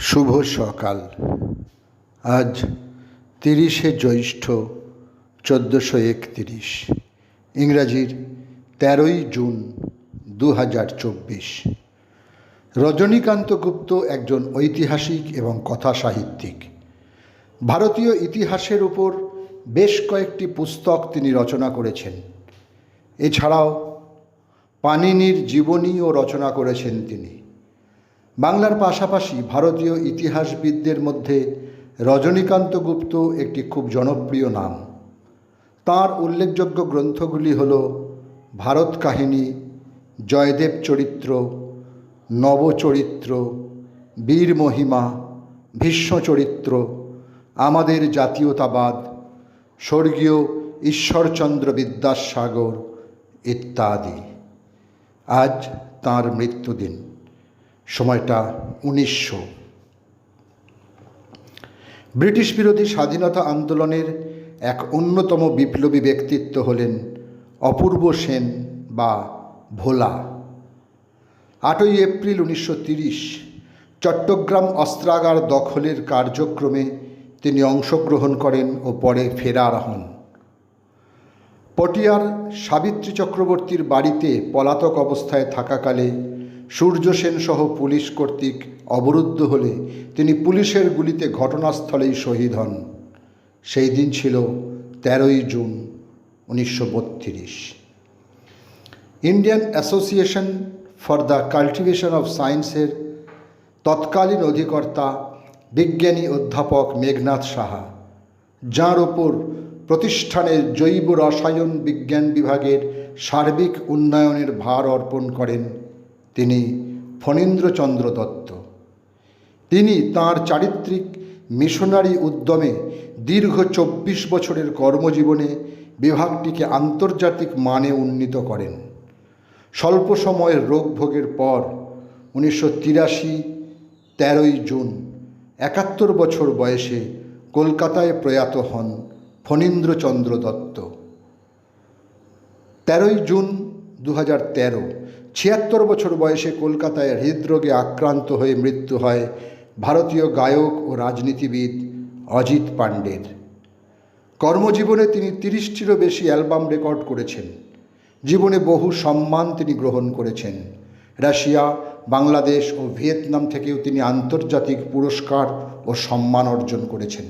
শুভ সকাল। আজ তিরিশে জ্যৈষ্ঠ চোদ্দোশো একতিরিশ। ইংরাজির তেরোই জুন দু হাজার চব্বিশ। রজনীকান্ত গুপ্ত একজন ঐতিহাসিক এবং কথা সাহিত্যিক ভারতীয় ইতিহাসের উপর বেশ কয়েকটি পুস্তক তিনি রচনা করেছেন। এছাড়াও পানিনির জীবনীও রচনা করেছেন তিনি। বাংলার পাশাপাশি ভারতীয় ইতিহাসবিদদের মধ্যে রজনীকান্ত গুপ্ত একটি খুব জনপ্রিয় নাম। তার উল্লেখযোগ্য গ্রন্থগুলি হল ভারত কাহিনী, জয়দেব চরিত্র নবচরিত্র বীর মহিমা, ভীষ্ম চরিত্র, আমাদের জাতীয়তাবাদ, স্বর্গীয় ঈশ্বরচন্দ্র বিদ্যাসাগর ইত্যাদি। আজ তাঁর মৃত্যুদিন। সময়টা উনিশশো। ব্রিটিশ বিরোধী স্বাধীনতা আন্দোলনের এক অন্যতম বিপ্লবী ব্যক্তিত্ব হলেন অপূর্ব সেন বা ভোলা। আটই এপ্রিল উনিশশো চট্টগ্রাম অস্ত্রাগার দখলের কার্যক্রমে তিনি অংশগ্রহণ করেন ও পরে ফেরার হন। পটিয়ার সাবিত্রী চক্রবর্তীর বাড়িতে পলাতক অবস্থায় থাকাকালে সূর্য সেন সহ পুলিশ কর্তৃক অবরুদ্ধ হলে তিনি পুলিশের গুলিতে ঘটনাস্থলেই শহীদ হন। সেই দিন ছিল তেরোই জুন উনিশশো বত্রিশ। Indian Association for the Cultivation of সায়েন্সের তৎকালীন অধিকর্তা, বিজ্ঞানী অধ্যাপক মেঘনাথ সাহা, যার ওপর প্রতিষ্ঠানের জৈব রসায়ন বিজ্ঞান বিভাগের সার্বিক উন্নয়নের ভার অর্পণ করেন তিনি ফণীন্দ্রচন্দ্র দত্ত। তিনি তাঁর চারিত্রিক মিশনারি উদ্যমে দীর্ঘ চব্বিশ বছরের কর্মজীবনে বিভাগটিকে আন্তর্জাতিক মানে উন্নীত করেন। স্বল্প সময়ের রোগভোগের পর উনিশশো তিরাশি তেরোই জুন একাত্তর বছর বয়সে কলকাতায় প্রয়াত হন ফণীন্দ্রচন্দ্র দত্ত। তেরোই জুন দু হাজার তেরো ছিয়াত্তর বছর বয়সে কলকাতায় হৃদরোগে আক্রান্ত হয়ে মৃত্যু হয় ভারতীয় গায়ক ও রাজনীতিবিদ অজিত পাণ্ডের। কর্মজীবনে তিনি তিরিশটিরও বেশি অ্যালবাম রেকর্ড করেছেন। জীবনে বহু সম্মান তিনি গ্রহণ করেছেন। রাশিয়া, বাংলাদেশ ও ভিয়েতনাম থেকেও তিনি আন্তর্জাতিক পুরস্কার ও সম্মান অর্জন করেছেন।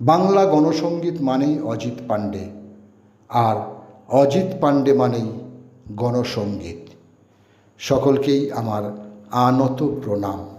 বাংলা গণসঙ্গীত মানেই অজিত পাণ্ডে। আর অজিত পাণ্ডে মানেই গণসঙ্গীত সকলকেই আমার আনত প্রণাম